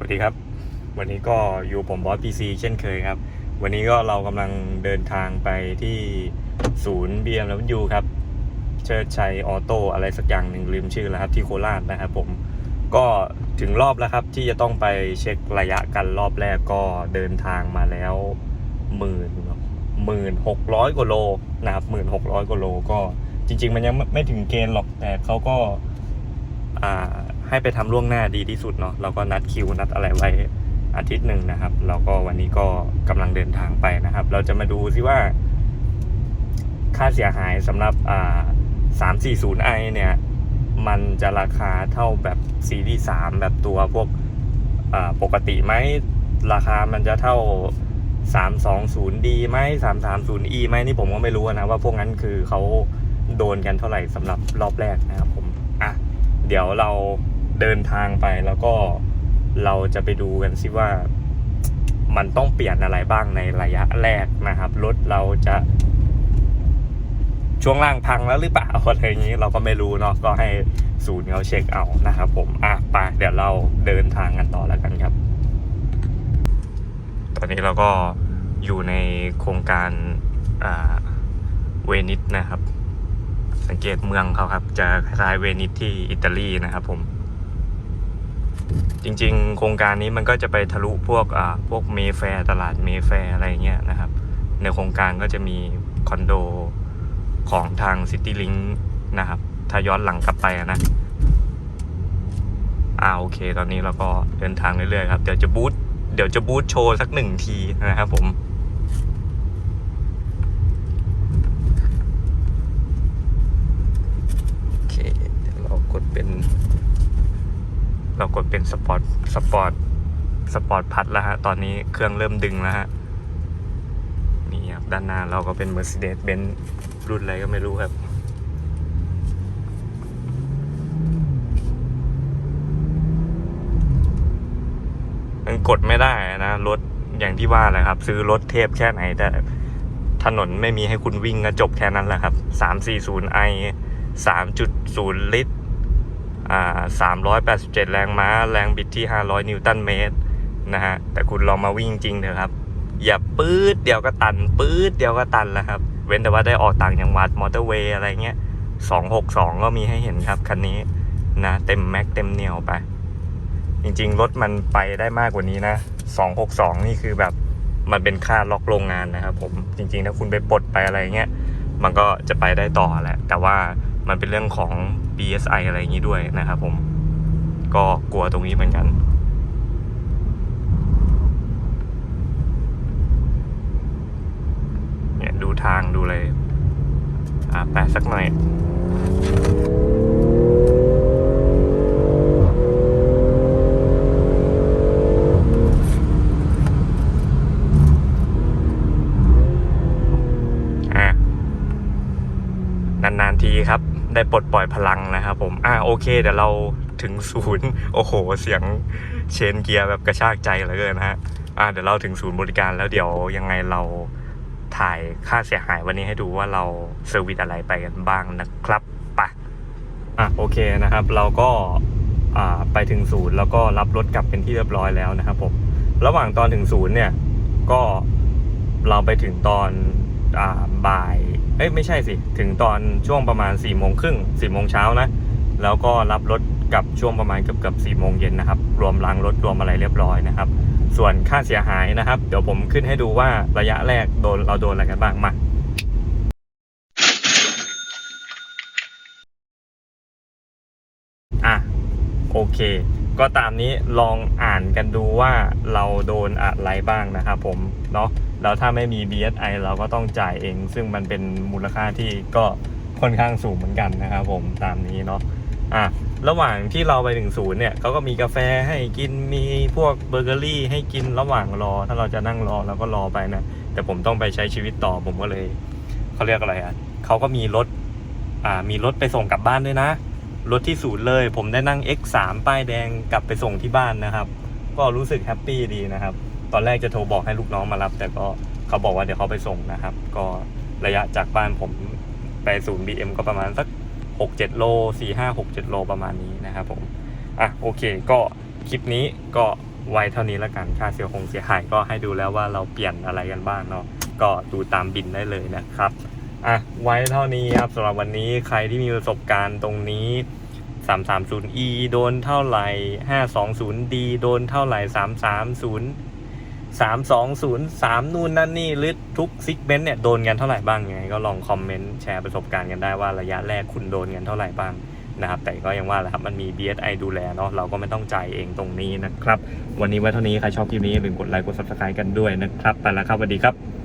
วัสดีครับ วันนี้ก็อยู่ผมบอสพีซีเช่นเคยครับ วันนี้ก็เรากำลังเดินทางไปที่ศูนย์ BMW ครับ เชิดชัยออโต้อะไรสักอย่างหนึ่งลืมชื่อแล้วครับที่โคราชนะครับผมก็ถึงรอบแล้วครับที่จะต้องไปเช็คระยะกันรอบแรกก็เดินทางมาแล้วหมื่นหมื่นหกร้อยกว่าโลนะครับหมื่นหกร้อยกว่าโลก็จริง ๆ มันยังไม่ไม่ถึงเกณฑ์หรอกแต่เขาก็อ่า ให้ไปทำล่วงหน้าดีที่สุดเนาะเราก็นัดคิวนัดอะไรไว้อาทิตย์หนึ่งนะครับแล้วก็วันนี้ก็กำลังเดินทางไปนะครับ เราจะมาดูซิว่า ค่าเสียหายสำหรับอ่า 340i เนี่ย มันจะราคาเท่าแบบซีรีส์3แบบตัวพวกอ่าปกติไหมราคามันจะเท่า 320D ไหม 330e ไหมนี่ผมก็ไม่รู้นะว่าพวกนั้นคือเขาโดนกันเท่าไหร่สำหรับรอบแรกนะครับผม อะ เดี๋ยวเรา เดินทางไปแล้วก็เราจะไปดูกันซิว่ามันต้องเปลี่ยนอะไรบ้างในระยะแรกนะครับ รถเราจะ ช่วงล่างพังแล้วหรือเปล่าอะไรอย่างนี้เราก็ไม่รู้เนาะก็ให้ศูนย์เขาเช็คเอานะครับผมอะไปเดี๋ยวเราเดินทางกันต่อแล้วกันครับ ตอนนี้เราก็อยู่ในโครงการอ่าเวนิสนะครับ สังเกตเมืองเขาครับ จะคล้ายเวนิสที่อิตาลีนะครับผม จริง ๆ โครงการนี้มันก็จะไปทะลุพวกอ่าพวกเมแฟร์ตลาดเมแฟร์อะไรเงี้ยนะครับ ในโครงการก็จะมีคอนโดของทางซิตี้ลิงนะครับ ถ้าย้อนหลังกลับไปนะอ่าโอเค ตอนนี้เราก็เดินทางเรื่อยๆครับ เดี๋ยวจะบูธเดี๋ยวจะบูธโชว์สักหนึ่งทีนะครับผม โอเคเดี๋ยวเรากดเป็น เรากดเป็นสปอร์ตสปอร์ตสปอร์ตพัดแล้วฮะ ตอนนี้เครื่องเริ่มดึงแล้วฮะ นี่ครับ ด้านหน้าเราก็เป็น Mercedes-Benz รุ่นอะไรก็ไม่รู้ครับมันกดไม่ได้นะรถอย่างที่ว่าแหละครับ ซื้อรถเทพแค่ไหนแต่ถนนไม่มีให้คุณวิ่งก็จบแค่นั้นแหละครับ 340i 3.0 ลิตรอ่า 387 แรงม้า แรงบิดที่ 500 นิวตันเมตรนะฮะ แต่คุณลองมาวิ่งจริงเถอะครับ อย่าปื๊ดเดียวก็ตัน ปื๊ดเดียวก็ตันแล้วครับ เว้นแต่ว่าได้ออกต่างจังหวัดมอเตอร์เวย์อะไรเงี้ย 262 ก็มีให้เห็นครับคันนี้นะ เต็มแม็กเต็มเหนียวไป จริงๆ รถมันไปได้มากกว่านี้นะ 262 นี่คือแบบมันเป็นค่าล็อกโรงงานนะครับผม จริงๆ ถ้าคุณไปปลดไปอะไรเงี้ย มันก็จะไปได้ต่อแหละ แต่ว่า มันเป็นเรื่องของ BSI อะไรอย่างนี้ด้วยนะครับผมก็กลัวตรงนี้เหมือนกัน เนี่ยดูทางดูเลยอ่าแปะสักหน่อยอะนานๆทีครับ ได้ปลดปล่อยพลังนะครับผม อ่าโอเค เดี๋ยวเราถึงศูนย์โอ้โห เสียงเชนเกียร์แบบกระชากใจเหลือเกินนะฮะ อ่าเดี๋ยวเราถึงศูนย์บริการแล้วเดี๋ยวยังไงเราถ่ายค่าเสียหายวันนี้ให้ดูว่าเราเซอร์วิสอะไรไปกันบ้างนะครับปะอะโอเคนะครับ เราก็อ่าไปถึงศูนย์แล้วก็รับรถกลับเป็นที่เรียบร้อยแล้วนะครับผม ระหว่างตอนถึงศูนย์เนี่ยก็เราไปถึงตอนอ่าบ่าย เอ้ยไม่ใช่สิ ถึงตอนช่วงประมาณ4ี่โมงครึ่งสี่โมงเช้านะ แล้วก็รับรถกลับช่วงประมาณเกือบเกือบสี่โมงเย็นนะครับ รวมล้างรถรวมอะไรเรียบร้อยนะครับ ส่วนค่าเสียหายนะครับ เดี๋ยวผมขึ้นให้ดูว่าระยะแรกโดนเราโดนอะไรกันบ้างมาอะโอเคก็ตามนี้ลองอ่านกันดูว่าเราโดนอะไรบ้างนะครับผมเนาะ แล้วถ้าไม่มี BSI เราก็ต้องจ่ายเอง ซึ่งมันเป็นมูลค่าที่ก็ค่อนข้างสูงเหมือนกันนะครับผมตามนี้เนาะอะระหว่างที่เราไปถึงศูนย์เนี่ยเขาก็มีกาแฟให้กินมีพวกเบเกอรี่ให้กินระหว่างรอ ถ้าเราจะนั่งรอเราก็รอไปนะแต่ผมต้องไปใช้ชีวิตต่อผมก็เลยเขาเรียกอะไรอะเขาก็มีรถอ่ามีรถไปส่งกลับบ้านด้วยนะ รถที่ศูนย์เลย ผมได้นั่ง X3 ป้ายแดงกลับไปส่งที่บ้านนะครับ ก็รู้สึกแฮปปี้ดีนะครับ ตอนแรกจะโทรบอกให้ลูกน้องมารับ แต่ก็เขาบอกว่าเดี๋ยวเขาไปส่งนะครับ ก็ระยะจากบ้านผมไปศูนย์ BM ก็ประมาณสัก6-7 โล 4-5-6-7 โลประมาณนี้นะครับผม อะโอเค ก็คลิปนี้ก็ไว้เท่านี้แล้วกัน ค่าเสียคงเสียหายก็ให้ดูแล้วว่าเราเปลี่ยนอะไรกันบ้างเนาะ ก็ดูตามบินได้เลยนะครับ อะไว้เท่านี้ครับสำหรับวันนี้ใครที่มีประสบการณ์ตรงนี้ 330e โดนเท่าไหร่ 520d โดนเท่าไหร่ 330 สามสองศูนู่นนั่นนี่หรือทุกซิกเมนต์เนี่ยโดนกันเท่าไหร่บ้างยังไงก็ลองคอมเมนต์แชร์ประสบการณ์กันได้ว่าระยะแรกคุณโดนกันเท่าไหร่บ้างนะครับแต่ก็ยังว่าแหละครับมันมี BSI ดูแลเนาะเราก็ไม่ต้องจ่ายเองตรงนี้นะครับ วันนี้ไว้เท่านี้ใครชอบคลิปนี้อย่าลืมกดไลค์กด subscribe กันด้วยนะครับไปแล้วครับสวัสดีครับ